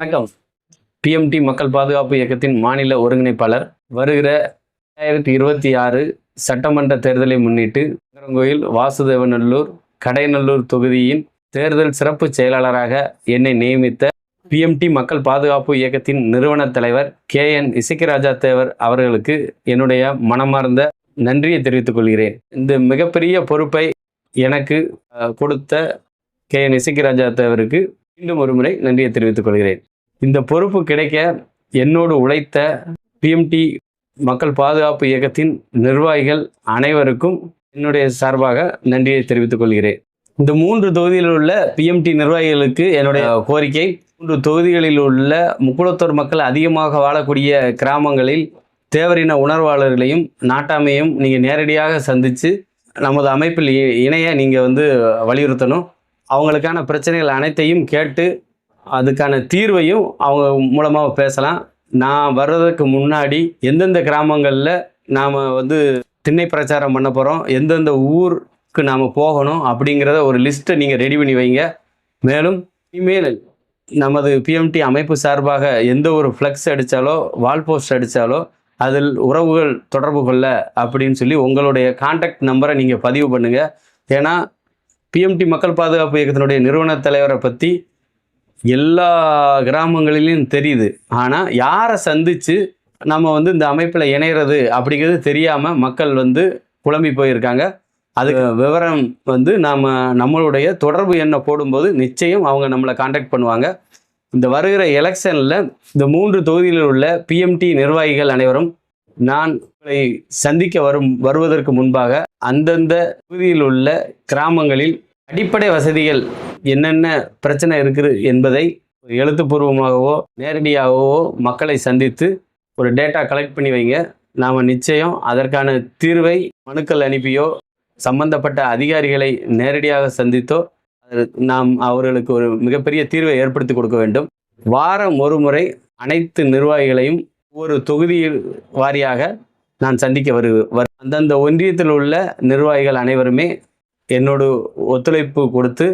வணக்கம். பிஎம்டி மக்கள் பாதுகாப்பு இயக்கத்தின் மாநில ஒருங்கிணைப்பாளர் வருகிற ரெண்டாயிரத்தி இருபத்தி ஆறு சட்டமன்ற தேர்தலை முன்னிட்டு நகரங்கோயில் வாசுதேவநல்லூர் கடைநல்லூர் தொகுதியின் தேர்தல் சிறப்பு செயலாளராக என்னை நியமித்த பிஎம்டி மக்கள் பாதுகாப்பு இயக்கத்தின் நிறுவன தலைவர் கே என் இசக்கிராஜா தேவர் அவர்களுக்கு என்னுடைய மனமார்ந்த நன்றியை தெரிவித்துக் கொள்கிறேன். இந்த மிகப்பெரிய பொறுப்பை எனக்கு கொடுத்த கே என் இசக்கிராஜா தேவருக்கு மீண்டும் ஒரு முறை நன்றியை தெரிவித்துக் கொள்கிறேன். இந்த பொறுப்பு கிடைக்க என்னோடு உழைத்த பிஎம்டி மக்கள் பாதுகாப்பு இயக்கத்தின் நிர்வாகிகள் அனைவருக்கும் என்னுடைய சார்பாக நன்றியை தெரிவித்துக் கொள்கிறேன். இந்த மூன்று தொகுதியில் உள்ள பிஎம்டி நிர்வாகிகளுக்கு என்னுடைய கோரிக்கை மூன்று தொகுதிகளில் உள்ள முக்குளத்தோர் மக்கள் அதிகமாக வாழக்கூடிய கிராமங்களில் தேவரின உணர்வாளர்களையும் நாட்டாமையும் நீங்கள் நேரடியாக சந்தித்து நமது அமைப்பில் இ- இணைய நீங்கள் வந்து வலியுறுத்தணும். அவங்களுக்கான பிரச்சனைகள் அனைத்தையும் கேட்டு அதுக்கான தீர்வையும் அவங்க மூலமாக பேசலாம். நான் வர்றதுக்கு முன்னாடி எந்தெந்த கிராமங்களில் நாம் வந்து திண்ணை பிரச்சாரம் பண்ண போகிறோம் எந்தெந்த ஊருக்கு நாம் போகணும் அப்படிங்கிறத ஒரு லிஸ்ட்டை நீங்கள் ரெடி பண்ணி வைங்க. மேலும் இனிமேல் நமது பிஎம்டி அமைப்பு சார்பாக எந்த ஒரு ஃப்ளெக்ஸ் அடித்தாலோ வால் போஸ்ட் அடித்தாலோ அதில் உறவுகள் தொடர்பு கொள்ள அப்படின்னு சொல்லி உங்களுடைய காண்டாக்ட் நம்பரை நீங்கள் பதிவு பண்ணுங்கள் ஏன்னா பிஎம்டி மக்கள் பாதுகாப்பு இயக்கத்தினுடைய நிறுவன தலைவரை பற்றி எல்லா கிராமங்களிலும் தெரியுது. ஆனால் யாரை சந்தித்து நம்ம வந்து இந்த அமைப்பில் இணையிறது அப்படிங்கிறது தெரியாமல் மக்கள் வந்து குழம்பி போயிருக்காங்க. அது விவரம் வந்து நாம் நம்மளுடைய தொடர்பு எண்ணை போடும்போது நிச்சயம் அவங்க நம்மளை காண்டாக்ட் பண்ணுவாங்க. இந்த வருகிற எலெக்ஷனில் இந்த மூன்று தொகுதியில் உள்ள பிஎம்டி நிர்வாகிகள் அனைவரும் நான் உங்களை சந்திக்க வரும் வருவதற்கு முன்பாக அந்தந்த தொகுதியில் உள்ள கிராமங்களில் அடிப்படை வசதிகள் என்னென்ன பிரச்சனை இருக்குது என்பதை எழுத்துப்பூர்வமாகவோ நேரடியாகவோ மக்களை சந்தித்து ஒரு டேட்டா கலெக்ட் பண்ணி வைங்க. நாம் நிச்சயம் அதற்கான தீர்வை மனுக்கள் அனுப்பியோ சம்பந்தப்பட்ட அதிகாரிகளை நேரடியாக சந்தித்தோ நாம் அவர்களுக்கு ஒரு மிகப்பெரிய தீர்வை ஏற்படுத்தி கொடுக்க வேண்டும். வாரம் ஒரு முறை அனைத்து நிர்வாகிகளையும் ஒரு தொகுதியில் வாரியாக நான் சந்திக்க வருவேன் வரு- அந்தந்த ஒன்றியத்தில் உள்ள நிர்வாகிகள் அனைவருமே என்னோடு ஒத்துழைப்பு கொடுத்து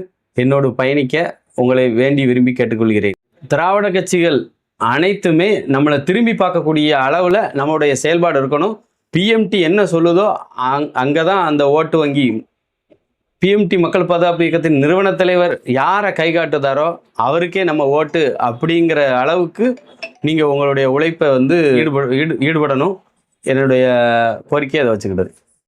என்னோடு பயணிக்க உங்களை வேண்டி விரும்பி கேட்டுக்கொள்கிறேன். திராவிட கட்சிகள் அனைத்துமே நம்மளை திரும்பி பார்க்கக்கூடிய அளவில் நம்மளுடைய செயல்பாடு இருக்கணும். பிஎம்டி என்ன சொல்லுதோ அங் அங்கே தான் அந்த ஓட்டு வங்கி. பிஎம்டி மக்கள் பாதுகாப்பு இயக்கத்தின் நிறுவன தலைவர் யாரை கை காட்டுதாரோ அவருக்கே நம்ம ஓட்டு அப்படிங்கிற அளவுக்கு நீங்கள் உங்களுடைய உழைப்பை வந்து ஈடுபட ஈடு ஈடுபடணும். என்னுடைய கோரிக்கையை அதை வச்சுக்கிட்டது.